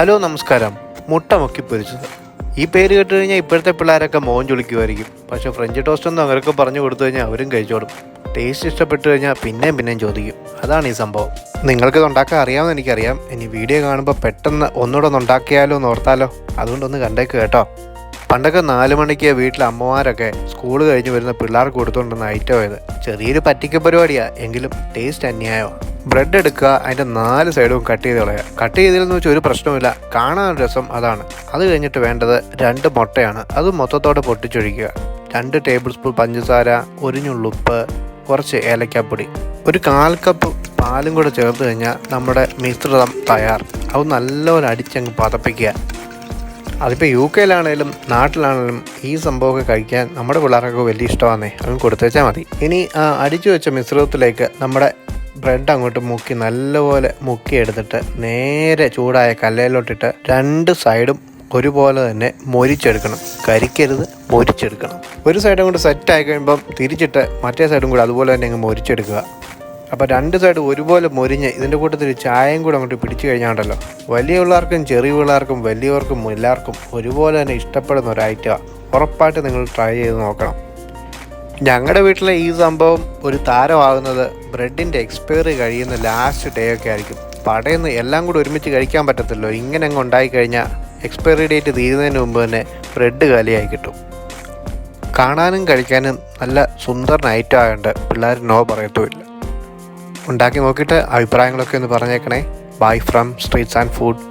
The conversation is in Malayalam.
ഹലോ നമസ്കാരം. മുട്ട മുക്കി പൊരിച്ചത്. ഈ പേര് കേട്ട് കഴിഞ്ഞാൽ ഇപ്പോഴത്തെ പിള്ളേരൊക്കെ മോൻ ചുളിക്കുമായിരിക്കും. പക്ഷേ ഫ്രഞ്ച് ടോസ്റ്റ് ഒന്നും അവരൊക്കെ പറഞ്ഞു കൊടുത്തു കഴിഞ്ഞാൽ അവരും കഴിച്ചോടും ടേസ്റ്റ് ഇഷ്ടപ്പെട്ടു കഴിഞ്ഞാൽ പിന്നെയും പിന്നെയും ചോദിക്കും. അതാണ് ഈ സംഭവം. നിങ്ങൾക്കിത് ഉണ്ടാക്കാൻ അറിയാമെന്ന് എനിക്കറിയാം. ഇനി വീഡിയോ കാണുമ്പോൾ പെട്ടെന്ന് ഒന്നുകൂടെ ഒന്ന് ഉണ്ടാക്കിയാലോ എന്ന് ഓർത്താലോ? അതുകൊണ്ടൊന്ന് കണ്ടേക്ക് കേട്ടോ. പണ്ടൊക്കെ നാല് മണിക്ക് വീട്ടിലെ അമ്മമാരൊക്കെ സ്കൂൾ കഴിഞ്ഞ് വരുന്ന പിള്ളേർക്ക് കൊടുത്തുകൊണ്ടിരുന്ന ഐറ്റം ആയത്. ചെറിയൊരു പറ്റിക്ക പരിപാടിയാണ് എങ്കിലും ടേസ്റ്റ് അന്യായമാണ്. ബ്രെഡ് എടുക്കുക അതിന്റെ നാല് സൈഡും കട്ട് ചെയ്ത് കളയുക. കട്ട് ചെയ്തില്ലെന്ന് വെച്ചാൽ ഒരു പ്രശ്നവുമില്ല. കാണാൻ രസം അതാണ്. അത് കഴിഞ്ഞിട്ട് വേണ്ടത് രണ്ട് മുട്ടയാണ്. അത് മൊത്തത്തോടെ പൊട്ടിച്ചൊഴിക്കുക. രണ്ട് ടേബിൾ സ്പൂൺ പഞ്ചസാര ഒരു കുറച്ച് ഏലക്കാപ്പൊടി. ഒരു കാൽ കപ്പ് പാലും കൂടെ ചേർത്ത് കഴിഞ്ഞാൽ നമ്മുടെ മിശ്രിതം തയ്യാർ. അത് നല്ലപോലെ അടിച്ചങ്ങ് പതപ്പിക്കുക. അതിപ്പോൾ യു കെയിലാണേലും നാട്ടിലാണേലും ഈ സംഭവമൊക്കെ കഴിക്കാൻ നമ്മുടെ പിള്ളേർക്കൊക്കെ വലിയ ഇഷ്ടമാണേ അത് കൊടുത്തേച്ചാൽ മതി. ഇനി അടിച്ചു വെച്ച മിശ്രിതത്തിലേക്ക് നമ്മുടെ ബ്രെഡ് അങ്ങോട്ട് മുക്കി നല്ലപോലെ മുക്കി എടുത്തിട്ട് നേരെ ചൂടായ കല്ലയിലോട്ടിട്ട് രണ്ട് സൈഡും ഒരുപോലെ തന്നെ മൊരിച്ചെടുക്കണം. കരിക്കരുത് മൊരിച്ചെടുക്കണം. ഒരു സൈഡും കൂടെ സെറ്റ് ആയി കഴിയുമ്പം തിരിച്ചിട്ട് മറ്റേ സൈഡും കൂടെ അതുപോലെ തന്നെ അങ്ങ് മൊരിച്ചെടുക്കുക. അപ്പോൾ രണ്ട് സൈഡ് ഒരുപോലെ മൊരിഞ്ഞ് ഇതിന്റെ കൂട്ടത്തിൽ ചായയും കൂടെ അങ്ങോട്ട് പിടിച്ചു കഴിഞ്ഞാണ്ടല്ലോ. വലിയ പിള്ളേർക്കും ചെറിയ പിള്ളേർക്കും വലിയവർക്കും എല്ലാവർക്കും ഒരുപോലെ തന്നെ ഇഷ്ടപ്പെടുന്ന ഒരു ഐറ്റമാണ് ഉറപ്പായിട്ട് നിങ്ങൾ ട്രൈ ചെയ്ത് നോക്കണം. ഞങ്ങളുടെ വീട്ടിലെ ഈ സംഭവം ഒരു താരമാകുന്നത് ബ്രെഡിന്റെ എക്സ്പയറി കഴിയുന്ന ലാസ്റ്റ് ഡേ ഒക്കെ ആയിരിക്കും. പടയെന്ന് എല്ലാം കൂടി ഒരുമിച്ച് കഴിക്കാൻ പറ്റത്തില്ലോ ഇങ്ങനെ അങ്ങ് ഉണ്ടായിക്കഴിഞ്ഞാൽ എക്സ്പയറി ഡേറ്റ് തീരുന്നതിന് മുമ്പ് തന്നെ ബ്രെഡ് കാലിയായി കിട്ടും. കാണാനും കഴിക്കാനും നല്ല സുന്ദരൻ നൈറ്റ് ആയതുകൊണ്ട് പിള്ളേർ നോ പറയത്തുമില്ല. ഉണ്ടാക്കി നോക്കിയിട്ട് അഭിപ്രായങ്ങളൊക്കെ ഒന്ന് പറഞ്ഞേക്കണേ. Bye from streets and food